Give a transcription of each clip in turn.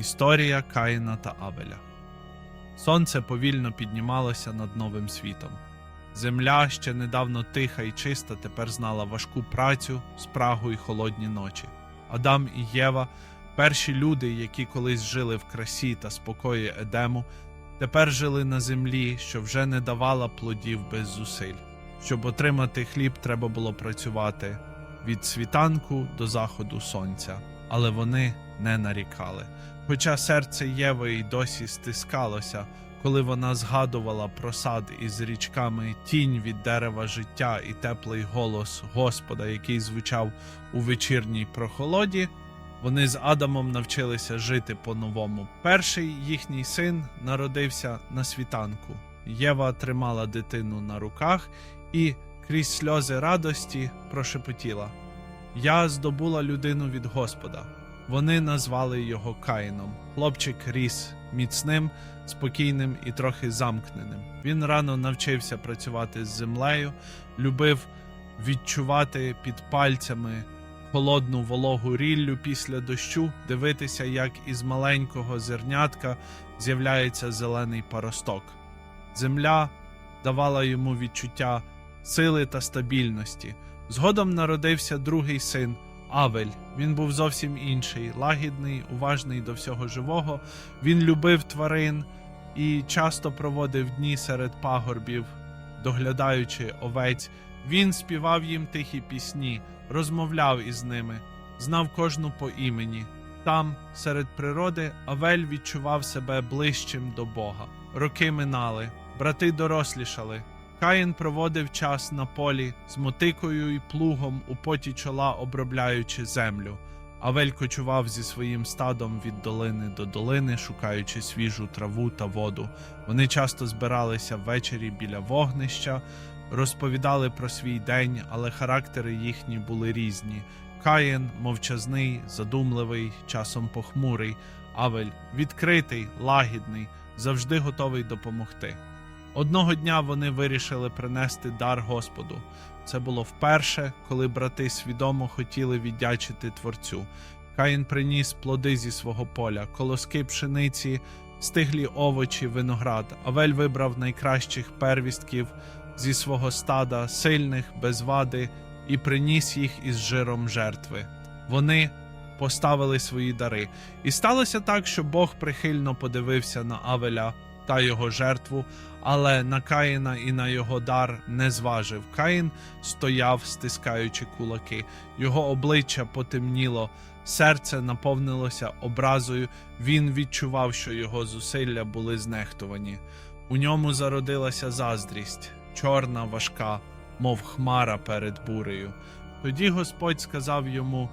Історія Каїна та Авеля. Сонце повільно піднімалося над новим світом. Земля, ще недавно тиха і чиста, тепер знала важку працю, спрагу й холодні ночі. Адам і Єва, перші люди, які колись жили в красі та спокої Едему, тепер жили на землі, що вже не давала плодів без зусиль. Щоб отримати хліб, треба було працювати від світанку до заходу сонця, але вони не нарікали. Хоча серце Єви й досі стискалося, коли вона згадувала про сад із річками, тінь від дерева життя і теплий голос Господа, який звучав у вечірній прохолоді, вони з Адамом навчилися жити по-новому. Перший їхній син народився на світанку. Єва тримала дитину на руках і крізь сльози радості прошепотіла: Я здобула людину від Господа. Вони назвали його Каїном. Хлопчик ріс міцним, спокійним і трохи замкненим. Він рано навчився працювати з землею, любив відчувати під пальцями холодну вологу ріллю після дощу, дивитися, як із маленького зернятка з'являється зелений паросток. Земля давала йому відчуття сили та стабільності. Згодом народився другий син Авель. Він був зовсім інший, лагідний, уважний до всього живого. Він любив тварин і часто проводив дні серед пагорбів, доглядаючи овець. Він співав їм тихі пісні, розмовляв із ними, знав кожну по імені. Там, серед природи, Авель відчував себе ближчим до Бога. Роки минали, брати дорослішали. Каїн проводив час на полі з мотикою і плугом у поті чола обробляючи землю. Авель кочував зі своїм стадом від долини до долини, шукаючи свіжу траву та воду. Вони часто збиралися ввечері біля вогнища, розповідали про свій день, але характери їхні були різні. Каїн мовчазний, задумливий, часом похмурий, Авель відкритий, лагідний, завжди готовий допомогти. Одного дня вони вирішили принести дар Господу. Це було вперше, коли брати свідомо хотіли віддячити Творцю. Каїн приніс плоди зі свого поля, колоски пшениці, стиглі овочі, виноград. Авель вибрав найкращих первістків зі свого стада, сильних, без вади, і приніс їх із жиром жертви. Вони поставили свої дари. І сталося так, що Бог прихильно подивився на Авеля та його жертву, але на Каїна і на його дар не зважив. Каїн стояв, стискаючи кулаки. Його обличчя потемніло, серце наповнилося образою. Він відчував, що його зусилля були знехтувані. У ньому зародилася заздрість, чорна, важка, мов хмара перед бурею. Тоді Господь сказав йому: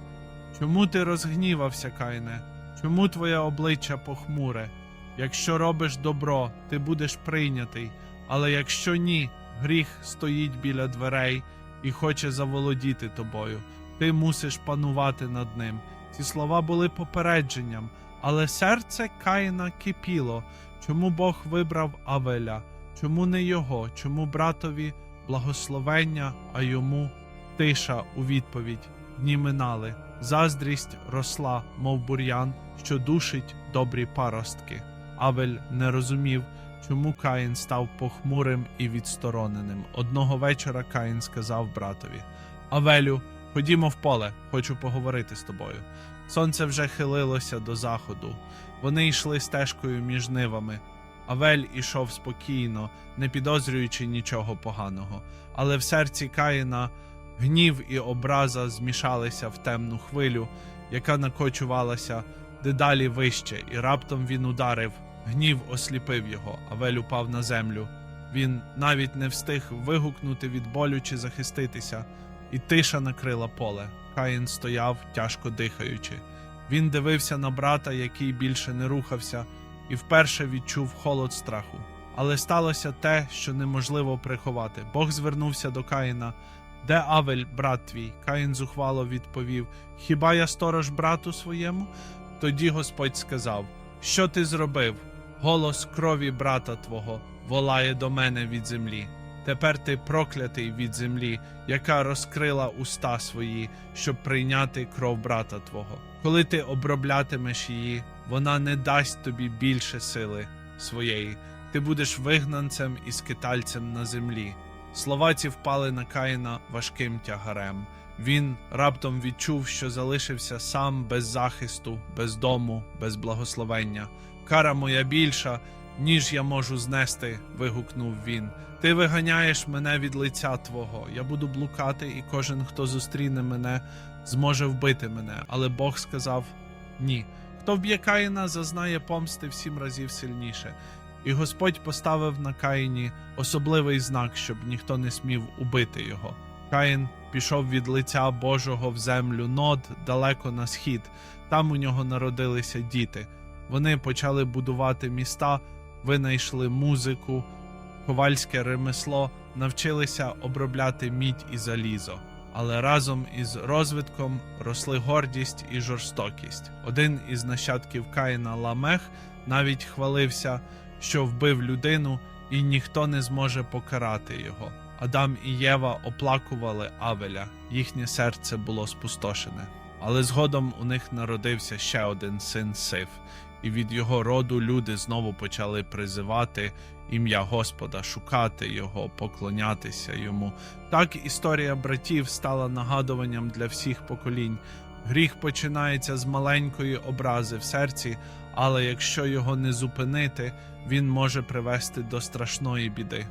Чому ти розгнівався, Кайне? Чому твоє обличчя похмуре? Якщо робиш добро, ти будеш прийнятий, але якщо ні, гріх стоїть біля дверей і хоче заволодіти тобою. Ти мусиш панувати над ним. Ці слова були попередженням, але серце Каїна кипіло. Чому Бог вибрав Авеля? Чому не його? Чому братові благословення, а йому тиша у відповідь? Дні минали. Заздрість росла, мов бур'ян, що душить добрі паростки. Авель не розумів, чому Каїн став похмурим і відстороненим. Одного вечора Каїн сказав братові: Авелю, ходімо в поле, хочу поговорити з тобою. Сонце вже хилилося до заходу. Вони йшли стежкою між нивами. Авель ішов спокійно, не підозрюючи нічого поганого, але в серці Каїна гнів і образа змішалися в темну хвилю, яка накочувалася дедалі вище, і раптом він ударив. Гнів осліпив його, Авель упав на землю. Він навіть не встиг вигукнути від болю чи захиститися, і тиша накрила поле. Каїн стояв, тяжко дихаючи. Він дивився на брата, який більше не рухався, і вперше відчув холод страху. Але сталося те, що неможливо приховати. Бог звернувся до Каїна. Де Авель, брат твій? Каїн зухвало відповів: Хіба я сторож брату своєму? Тоді Господь сказав: Що ти зробив? Голос крові брата твого волає до мене від землі. Тепер ти проклятий від землі, яка розкрила уста свої, щоб прийняти кров брата твого. Коли ти оброблятимеш її, вона не дасть тобі більше сили своєї. Ти будеш вигнанцем і скитальцем на землі. Слова ці впали на Каїна важким тягарем. Він раптом відчув, що залишився сам без захисту, без дому, без благословення. Кара моя більша, ніж я можу знести, вигукнув він. Ти виганяєш мене від лиця твого. Я буду блукати, і кожен, хто зустріне мене, зможе вбити мене. Але Бог сказав ні. Хто вб'є Каїна, зазнає помсти в сім разів сильніше. І Господь поставив на Каїні особливий знак, щоб ніхто не смів убити його. Каїн пішов від лиця Божого в землю нод далеко на схід. Там у нього народилися діти. Вони почали будувати міста, винайшли музику, ковальське ремесло, навчилися обробляти мідь і залізо. Але разом із розвитком росли гордість і жорстокість. Один із нащадків Каїна Ламех навіть хвалився, що вбив людину, і ніхто не зможе покарати його. Адам і Єва оплакували Авеля, їхнє серце було спустошене. Але згодом у них народився ще один син Сиф, і від його роду люди знову почали призивати ім'я Господа, шукати його, поклонятися йому. Так історія братів стала нагадуванням для всіх поколінь. Гріх починається з маленької образи в серці, але якщо його не зупинити, він може привести до страшної біди.